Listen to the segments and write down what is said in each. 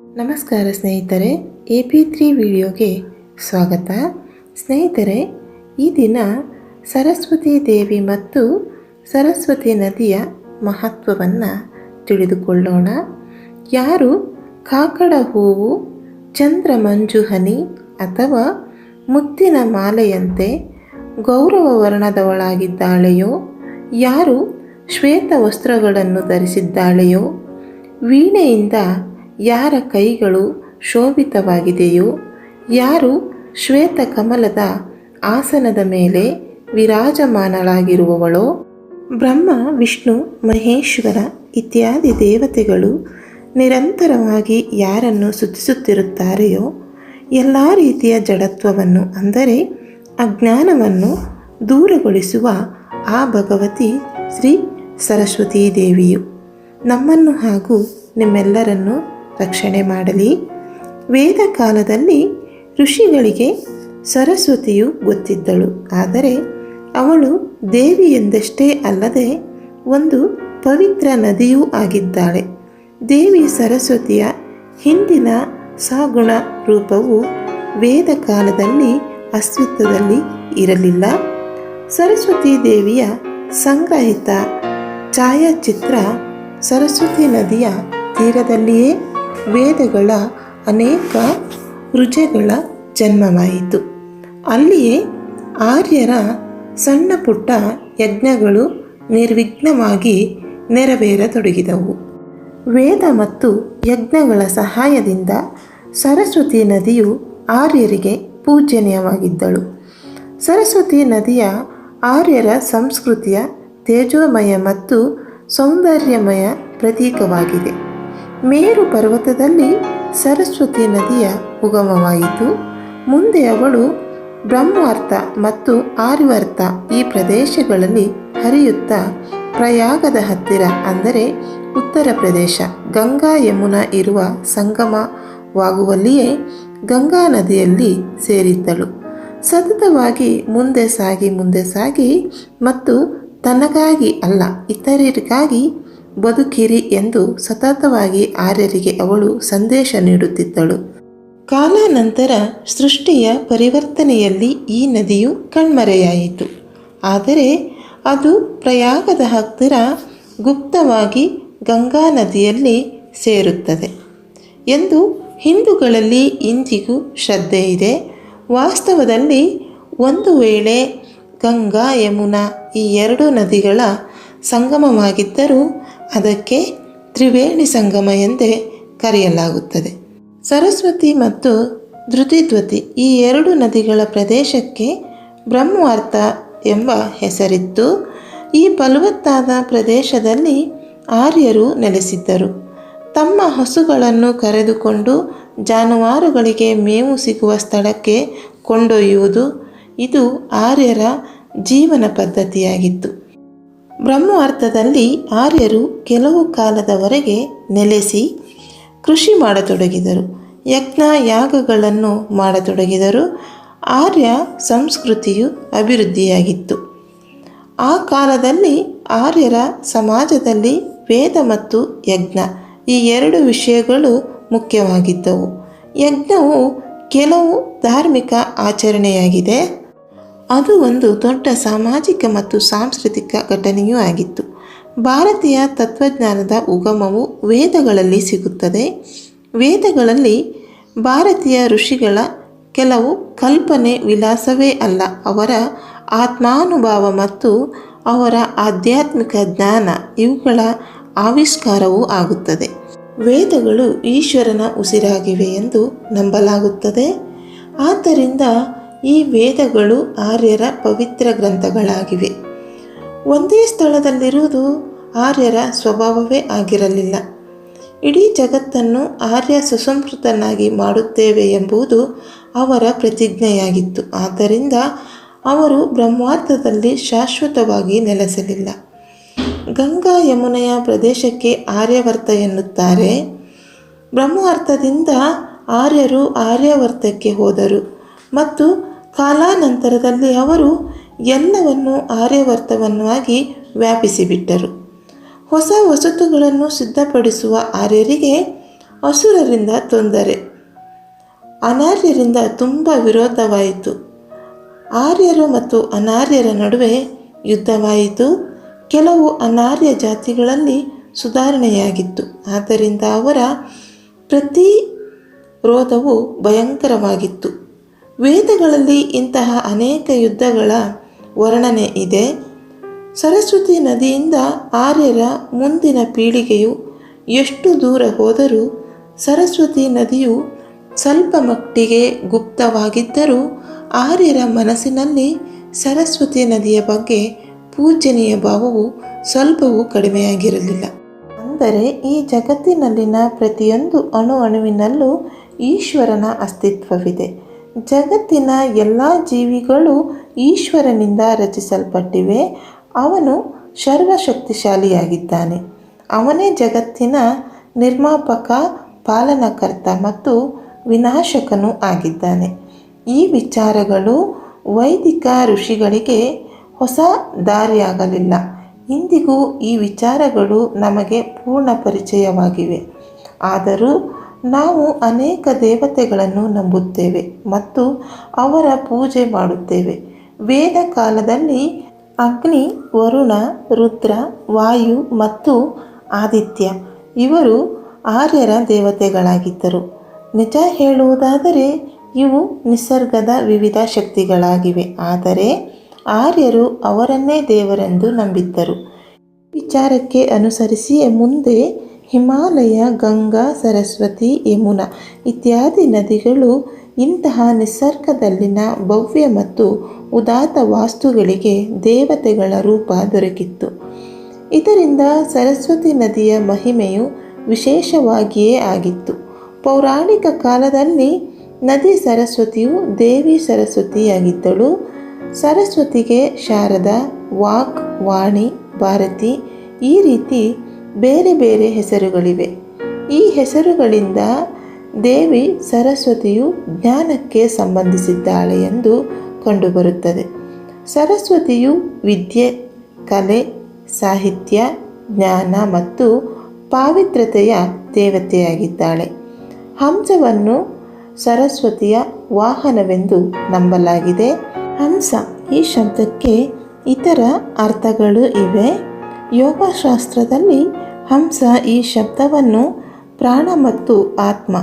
ನಮಸ್ಕಾರ ಸ್ನೇಹಿತರೆ, A P three ವಿಡಿಯೋಗೆ ಸ್ವಾಗತ. ಸ್ನೇಹಿತರೆ, ಈ ದಿನ ಸರಸ್ವತಿ ದೇವಿ ಮತ್ತು ಸರಸ್ವತಿ ನದಿಯ ಮಹತ್ವವನ್ನು ತಿಳಿದುಕೊಳ್ಳೋಣ. ಯಾರು ಕಾಕಡ ಹೂವು, ಚಂದ್ರ ಮಂಜುಹನಿ ಅಥವಾ ಮುತ್ತಿನ ಮಾಲೆಯಂತೆ ಗೌರವ ವರ್ಣದವಳಾಗಿದ್ದಾಳೆಯೋ, ಯಾರು ಶ್ವೇತ ವಸ್ತ್ರಗಳನ್ನು ಧರಿಸಿದ್ದಾಳೆಯೋ, ವೀಣೆಯಿಂದ ಯಾರ ಕೈಗಳು ಶೋಭಿತವಾಗಿದೆಯೋ, ಯಾರು ಶ್ವೇತ ಕಮಲದ ಆಸನದ ಮೇಲೆ ವಿರಾಜಮಾನಳಾಗಿರುವವಳೋ, ಬ್ರಹ್ಮ, ವಿಷ್ಣು, ಮಹೇಶ್ವರ ಇತ್ಯಾದಿ ದೇವತೆಗಳು ನಿರಂತರವಾಗಿ ಯಾರನ್ನು ಸುತ್ತಿಸುತ್ತಿರುತ್ತಾರೆಯೋ, ಎಲ್ಲ ರೀತಿಯ ಜಡತ್ವವನ್ನು ಅಂದರೆ ಅಜ್ಞಾನವನ್ನು ದೂರಗೊಳಿಸುವ ಆ ಭಗವತಿ ಶ್ರೀ ಸರಸ್ವತೀ ದೇವಿಯು. ನಮ್ಮನ್ನು ಹಾಗೂ ನಿಮ್ಮೆಲ್ಲರನ್ನು ರಕ್ಷಣೆ ಮಾಡಲಿ. ವೇದ ಕಾಲದಲ್ಲಿ ಋಷಿಗಳಿಗೆ ಸರಸ್ವತಿಯು ಗೊತ್ತಿದ್ದಳು. ಆದರೆ ಅವಳು ದೇವಿ ಎಂದಷ್ಟೇ ಅಲ್ಲದೆ ಒಂದು ಪವಿತ್ರ ನದಿಯೂ ಆಗಿದ್ದಾಳೆ. ದೇವಿ ಸರಸ್ವತಿಯ ಹಿಂದಿನ ಸಾಗುಣ ರೂಪವು ವೇದ ಕಾಲದಲ್ಲಿ ಅಸ್ತಿತ್ವದಲ್ಲಿ ಇರಲಿಲ್ಲ. ಸರಸ್ವತಿ ದೇವಿಯ ಸಂಗ್ರಹಿತ ಛಾಯಾಚಿತ್ರ ಸರಸ್ವತಿ ನದಿಯ ತೀರದಲ್ಲಿಯೇ ವೇದಗಳ ಅನೇಕ ರುಜಗಳ ಜನ್ಮವಾಯಿತು. ಅಲ್ಲಿಯೇ ಆರ್ಯರ ಸಣ್ಣ ಪುಟ್ಟ ಯಜ್ಞಗಳು ನಿರ್ವಿಘ್ನವಾಗಿ ನೆರವೇರತೊಡಗಿದವು. ವೇದ ಮತ್ತು ಯಜ್ಞಗಳ ಸಹಾಯದಿಂದ ಸರಸ್ವತಿ ನದಿಯು ಆರ್ಯರಿಗೆ ಪೂಜನೀಯವಾಗಿದ್ದಳು ಸರಸ್ವತಿ ನದಿಯ ಆರ್ಯರ ಸಂಸ್ಕೃತಿಯ ತೇಜೋಮಯ ಮತ್ತು ಸೌಂದರ್ಯಮಯ ಪ್ರತೀಕವಾಗಿದೆ. ಮೇರು ಪರ್ವತದಲ್ಲಿ ಸರಸ್ವತಿ ನದಿಯ ಉಗಮವಾಯಿತು ಮುಂದೆ ಅವಳು ಬ್ರಹ್ಮಾರ್ಥ ಮತ್ತು ಆರ್ವಾರ್ಥ ಈ ಪ್ರದೇಶಗಳಲ್ಲಿ ಹರಿಯುತ್ತಾ ಪ್ರಯಾಗದ ಹತ್ತಿರ ಅಂದರೆ ಉತ್ತರ ಪ್ರದೇಶ, ಗಂಗಾ ಯಮುನಾ ಇರುವ ಸಂಗಮವಾಗುವಲ್ಲಿಯೇ ಗಂಗಾ ನದಿಯಲ್ಲಿ ಸೇರಿದ್ದಳು. ಸತತವಾಗಿ ಮುಂದೆ ಸಾಗಿ ಮುಂದೆ ಸಾಗಿ ಮತ್ತು ತನಗಾಗಿ ಅಲ್ಲ, ಇತರರಿಗಾಗಿ ಬದುಕಿರಿ ಎಂದು ಸತತವಾಗಿ ಆರ್ಯರಿಗೆ ಅವಳು ಸಂದೇಶ ನೀಡುತ್ತಿದ್ದಳು. ಕಾಲಾನಂತರ ಸೃಷ್ಟಿಯ ಪರಿವರ್ತನೆಯಲ್ಲಿ ಈ ನದಿಯು ಕಣ್ಮರೆಯಾಯಿತು. ಆದರೆ ಅದು ಪ್ರಯಾಗದ ಹತ್ತಿರ ಗುಪ್ತವಾಗಿ ಗಂಗಾ ನದಿಯಲ್ಲಿ ಸೇರುತ್ತದೆ ಎಂದು ಹಿಂದೂಗಳಲ್ಲಿ ಇಂದಿಗೂ ಶ್ರದ್ಧೆ ಇದೆ. ವಾಸ್ತವದಲ್ಲಿ ಒಂದು ವೇಳೆ ಗಂಗಾ ಯಮುನಾ ಈ ಎರಡು ನದಿಗಳ ಸಂಗಮವಾಗಿದ್ದರೂ ಅದಕ್ಕೆ ತ್ರಿವೇಣಿ ಸಂಗಮ ಎಂದೇ ಕರೆಯಲಾಗುತ್ತದೆ. ಸರಸ್ವತಿ ಮತ್ತು ಧೃತಿದ್ವತಿ ಈ ಎರಡು ನದಿಗಳ ಪ್ರದೇಶಕ್ಕೆ ಬ್ರಹ್ಮಾರ್ಥ ಎಂಬ ಹೆಸರಿತ್ತು ಈ ಫಲವತ್ತಾದ ಪ್ರದೇಶದಲ್ಲಿ ಆರ್ಯರು ನೆಲೆಸಿದ್ದರು. ತಮ್ಮ ಹಸುಗಳನ್ನು ಕರೆದುಕೊಂಡು ಜಾನುವಾರುಗಳಿಗೆ ಮೇವು ಸಿಗುವ ಸ್ಥಳಕ್ಕೆ ಕೊಂಡೊಯ್ಯುವುದು ಇದು ಆರ್ಯರ ಜೀವನ ಪದ್ಧತಿಯಾಗಿತ್ತು. ಬ್ರಹ್ಮಾರ್ಥದಲ್ಲಿ ಆರ್ಯರು ಕೆಲವು ಕಾಲದವರೆಗೆ ನೆಲೆಸಿ ಕೃಷಿ ಮಾಡತೊಡಗಿದರು. ಯಜ್ಞ ಯಾಗಗಳನ್ನು ಮಾಡತೊಡಗಿದರು. ಆರ್ಯ ಸಂಸ್ಕೃತಿಯು ಅಭಿವೃದ್ಧಿಯಾಗಿತ್ತು. ಆ ಕಾಲದಲ್ಲಿ ಆರ್ಯರ ಸಮಾಜದಲ್ಲಿ ವೇದ ಮತ್ತು ಯಜ್ಞ ಈ ಎರಡು ವಿಷಯಗಳು ಮುಖ್ಯವಾಗಿದ್ದವು. ಯಜ್ಞವು ಕೆಲವು ಧಾರ್ಮಿಕ ಆಚರಣೆಯಾಗಿದೆ. ಅದು ಒಂದು ದೊಡ್ಡ ಸಾಮಾಜಿಕ ಮತ್ತು ಸಾಂಸ್ಕೃತಿಕ ಘಟನೆಯೂ ಆಗಿತ್ತು. ಭಾರತೀಯ ತತ್ವಜ್ಞಾನದ ಉಗಮವು ವೇದಗಳಲ್ಲಿ ಸಿಗುತ್ತದೆ. ವೇದಗಳಲ್ಲಿ ಭಾರತೀಯ ಋಷಿಗಳ ಕೆಲವು ಕಲ್ಪನೆ ವಿಲಾಸವೇ ಅಲ್ಲ, ಅವರ ಆತ್ಮಾನುಭಾವ ಮತ್ತು ಅವರ ಆಧ್ಯಾತ್ಮಿಕ ಜ್ಞಾನ, ಇವುಗಳ ಆವಿಷ್ಕಾರವೂ ಆಗುತ್ತದೆ. ವೇದಗಳು ಈಶ್ವರನ ಉಸಿರಾಗಿವೆ ಎಂದು ನಂಬಲಾಗುತ್ತದೆ. ಆದ್ದರಿಂದ ಈ ವೇದಗಳು ಆರ್ಯರ ಪವಿತ್ರ ಗ್ರಂಥಗಳಾಗಿವೆ. ಒಂದೇ ಸ್ಥಳದಲ್ಲಿರುವುದು ಆರ್ಯರ ಸ್ವಭಾವವೇ ಆಗಿರಲಿಲ್ಲ. ಇಡೀ ಜಗತ್ತನ್ನು ಆರ್ಯ ಸುಸಂಸ್ಕೃತನಾಗಿ ಮಾಡುತ್ತೇವೆ ಎಂಬುದು ಅವರ ಪ್ರತಿಜ್ಞೆಯಾಗಿತ್ತು. ಆದ್ದರಿಂದ ಅವರು ಬ್ರಹ್ಮಾರ್ಥದಲ್ಲಿ ಶಾಶ್ವತವಾಗಿ ನೆಲೆಸಲಿಲ್ಲ. ಗಂಗಾ ಯಮುನೆಯ ಪ್ರದೇಶಕ್ಕೆ ಆರ್ಯವರ್ತ ಎನ್ನುತ್ತಾರೆ. ಬ್ರಹ್ಮಾರ್ಥದಿಂದ ಆರ್ಯರು ಆರ್ಯವರ್ತಕ್ಕೆ ಹೋದರು ಮತ್ತು ಕಾಲಾನಂತರದಲ್ಲಿ ಅವರು ಎಲ್ಲವನ್ನು ಆರ್ಯವರ್ತವನ್ನಾಗಿ ವ್ಯಾಪಿಸಿಬಿಟ್ಟರು. ಹೊಸ ವಸತುಗಳನ್ನು ಸಿದ್ಧಪಡಿಸುವ ಆರ್ಯರಿಗೆ ಅಸುರರಿಂದ ತೊಂದರೆ, ಅನಾರ್ಯರಿಂದ ತುಂಬ ವಿರೋಧವಾಯಿತು. ಆರ್ಯರು ಮತ್ತು ಅನಾರ್ಯರ ನಡುವೆ ಯುದ್ಧವಾಯಿತು. ಕೆಲವು ಅನಾರ್ಯ ಜಾತಿಗಳಲ್ಲಿ ಸುಧಾರಣೆಯಾಗಿತ್ತು. ಆದ್ದರಿಂದ ಅವರ ಪ್ರತಿ ರೋಧವು ಭಯಂಕರವಾಗಿತ್ತು. ವೇದಗಳಲ್ಲಿ ಇಂತಹ ಅನೇಕ ಯುದ್ಧಗಳ ವರ್ಣನೆ ಇದೆ. ಸರಸ್ವತಿ ನದಿಯಿಂದ ಆರ್ಯರ ಮುಂದಿನ ಪೀಳಿಗೆಯು ಎಷ್ಟು ದೂರ ಹೋದರೂ ಸರಸ್ವತಿ ನದಿಯು ಸ್ವಲ್ಪ ಮಟ್ಟಿಗೆ ಗುಪ್ತವಾಗಿದ್ದರೂ ಆರ್ಯರ ಮನಸ್ಸಿನಲ್ಲಿ ಸರಸ್ವತಿ ನದಿಯ ಬಗ್ಗೆ ಪೂಜನೀಯ ಭಾವವು ಸ್ವಲ್ಪವೂ ಕಡಿಮೆಯಾಗಿರಲಿಲ್ಲ. ಅಂದರೆ ಈ ಜಗತ್ತಿನಲ್ಲಿನ ಪ್ರತಿಯೊಂದು ಅಣು ಅಣುವಿನಲ್ಲೂ ಈಶ್ವರನ ಅಸ್ತಿತ್ವವಿದೆ. ಜಗತ್ತಿನ ಎಲ್ಲ ಜೀವಿಗಳು ಈಶ್ವರನಿಂದ ರಚಿಸಲ್ಪಟ್ಟಿವೆ. ಅವನು ಸರ್ವಶಕ್ತಿಶಾಲಿಯಾಗಿದ್ದಾನೆ. ಅವನೇ ಜಗತ್ತಿನ ನಿರ್ಮಾಪಕ, ಪಾಲನಕರ್ತ ಮತ್ತು ವಿನಾಶಕನೂ ಆಗಿದ್ದಾನೆ. ಈ ವಿಚಾರಗಳು ವೈದಿಕ ಋಷಿಗಳಿಗೆ ಹೊಸ ದಾರಿಯಾಗಲಿಲ್ಲ. ಇಂದಿಗೂ ಈ ವಿಚಾರಗಳು ನಮಗೆ ಪೂರ್ಣ ಪರಿಚಯವಾಗಿವೆ. ಆದರೂ ನಾವು ಅನೇಕ ದೇವತೆಗಳನ್ನು ನಂಬುತ್ತೇವೆ ಮತ್ತು ಅವರ ಪೂಜೆ ಮಾಡುತ್ತೇವೆ. ವೇದ ಕಾಲದಲ್ಲಿ ಅಗ್ನಿ, ವರುಣ, ರುದ್ರ, ವಾಯು ಮತ್ತು ಆದಿತ್ಯ ಇವರು ಆರ್ಯರ ದೇವತೆಗಳಾಗಿದ್ದರು. ನಿಜ ಹೇಳುವುದಾದರೆ ಇವು ನಿಸರ್ಗದ ವಿವಿಧ ಶಕ್ತಿಗಳಾಗಿವೆ. ಆದರೆ ಆರ್ಯರು ಅವರನ್ನೇ ದೇವರೆಂದು ನಂಬಿದ್ದರು. ವಿಚಾರಕ್ಕೆ ಅನುಸರಿಸಿಯೇ ಮುಂದೆ ಹಿಮಾಲಯ, ಗಂಗಾ, ಸರಸ್ವತಿ, ಯಮುನಾ ಇತ್ಯಾದಿ ನದಿಗಳು ಇಂತಹ ನಿಸರ್ಗದಲ್ಲಿನ ಭವ್ಯ ಮತ್ತು ಉದಾತ್ತ ವಾಸ್ತುಗಳಿಗೆ ದೇವತೆಗಳ ರೂಪ ದೊರಕಿತ್ತು. ಇದರಿಂದ ಸರಸ್ವತಿ ನದಿಯ ಮಹಿಮೆಯು ವಿಶೇಷವಾಗಿಯೇ ಆಗಿತ್ತು. ಪೌರಾಣಿಕ ಕಾಲದಲ್ಲಿ ನದಿ ಸರಸ್ವತಿಯು ದೇವಿ ಸರಸ್ವತಿಯಾಗಿದ್ದಳು. ಸರಸ್ವತಿಗೆ ಶಾರದಾ, ವಾಕ್, ವಾಣಿ, ಭಾರತಿ ಈ ರೀತಿ ಬೇರೆ ಬೇರೆ ಹೆಸರುಗಳಿವೆ. ಈ ಹೆಸರುಗಳಿಂದ ದೇವಿ ಸರಸ್ವತಿಯು ಜ್ಞಾನಕ್ಕೆ ಸಂಬಂಧಿಸಿದ್ದಾಳೆ ಎಂದು ಕಂಡುಬರುತ್ತದೆ. ಸರಸ್ವತಿಯು ವಿದ್ಯೆ, ಕಲೆ, ಸಾಹಿತ್ಯ, ಜ್ಞಾನ ಮತ್ತು ಪಾವಿತ್ರತೆಯ ದೇವತೆಯಾಗಿದ್ದಾಳೆ. ಹಂಸವನ್ನು ಸರಸ್ವತಿಯ ವಾಹನವೆಂದು ನಂಬಲಾಗಿದೆ. ಹಂಸ ಈ ಶಬ್ದಕ್ಕೆ ಇತರ ಅರ್ಥಗಳು ಇವೆ. ಯೋಗಶಾಸ್ತ್ರದಲ್ಲಿ ಹಂಸ ಈ ಶಬ್ದವನ್ನು ಪ್ರಾಣ ಮತ್ತು ಆತ್ಮ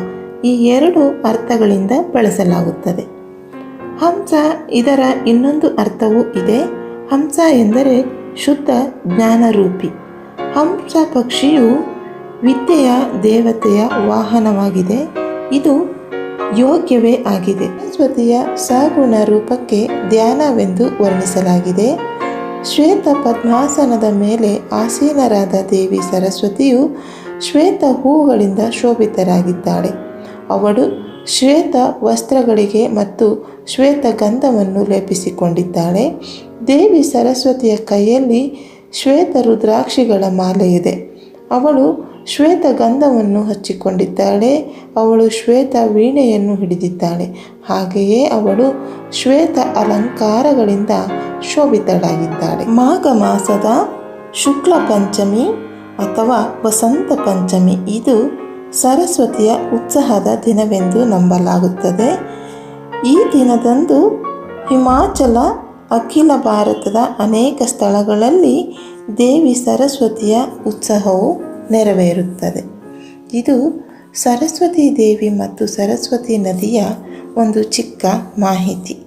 ಈ ಎರಡು ಅರ್ಥಗಳಿಂದ ಬಳಸಲಾಗುತ್ತದೆ. ಹಂಸ ಇದರ ಇನ್ನೊಂದು ಅರ್ಥವೂ ಇದೆ. ಹಂಸ ಎಂದರೆ ಶುದ್ಧ ಜ್ಞಾನರೂಪಿ. ಹಂಸ ಪಕ್ಷಿಯು ವಿದ್ಯೆಯ ದೇವತೆಯ ವಾಹನವಾಗಿದೆ. ಇದು ಯೋಗ್ಯವೇ ಆಗಿದೆ. ಸರಸ್ವತಿಯ ಸಗುಣ ರೂಪಕ್ಕೆ ಧ್ಯಾನವೆಂದು ವರ್ಣಿಸಲಾಗಿದೆ. ಶ್ವೇತ ಪದ್ಮಾಸನದ ಮೇಲೆ ಆಸೀನರಾದ ದೇವಿ ಸರಸ್ವತಿಯು ಶ್ವೇತ ಹೂಗಳಿಂದ ಶೋಭಿತರಾಗಿದ್ದಾಳೆ. ಅವಳು ಶ್ವೇತ ವಸ್ತ್ರಗಳಿಗೆ ಮತ್ತು ಶ್ವೇತ ಗಂಧವನ್ನು ಲೇಪಿಸಿಕೊಂಡಿದ್ದಾಳೆ. ದೇವಿ ಸರಸ್ವತಿಯ ಕೈಯಲ್ಲಿ ಶ್ವೇತ ರುದ್ರಾಕ್ಷಿಗಳ ಮಾಲೆ ಇದೆ. ಅವಳು ಶ್ವೇತ ಗಂಧವನ್ನು ಹಚ್ಚಿಕೊಂಡಿದ್ದಾಳೆ. ಅವಳು ಶ್ವೇತ ವೀಣೆಯನ್ನು ಹಿಡಿದಿದ್ದಾಳೆ. ಹಾಗೆಯೇ ಅವಳು ಶ್ವೇತ ಅಲಂಕಾರಗಳಿಂದ ಶೋಭಿತಳಾಗಿದ್ದಾಳೆ. ಮಾಘ ಮಾಸದ ಶುಕ್ಲ ಪಂಚಮಿ ಅಥವಾ ವಸಂತ ಪಂಚಮಿ, ಇದು ಸರಸ್ವತಿಯ ಉತ್ಸಾಹದ ದಿನವೆಂದು ನಂಬಲಾಗುತ್ತದೆ. ಈ ದಿನದಂದು ಹಿಮಾಚಲ, ಅಖಿಲ ಭಾರತದ ಅನೇಕ ಸ್ಥಳಗಳಲ್ಲಿ ದೇವಿ ಸರಸ್ವತಿಯ ಉತ್ಸವವು ನೆರವೇರುತ್ತದೆ. ಇದು ಸರಸ್ವತಿ ದೇವಿ ಮತ್ತು ಸರಸ್ವತಿ ನದಿಯ ಒಂದು ಚಿಕ್ಕ ಮಾಹಿತಿ.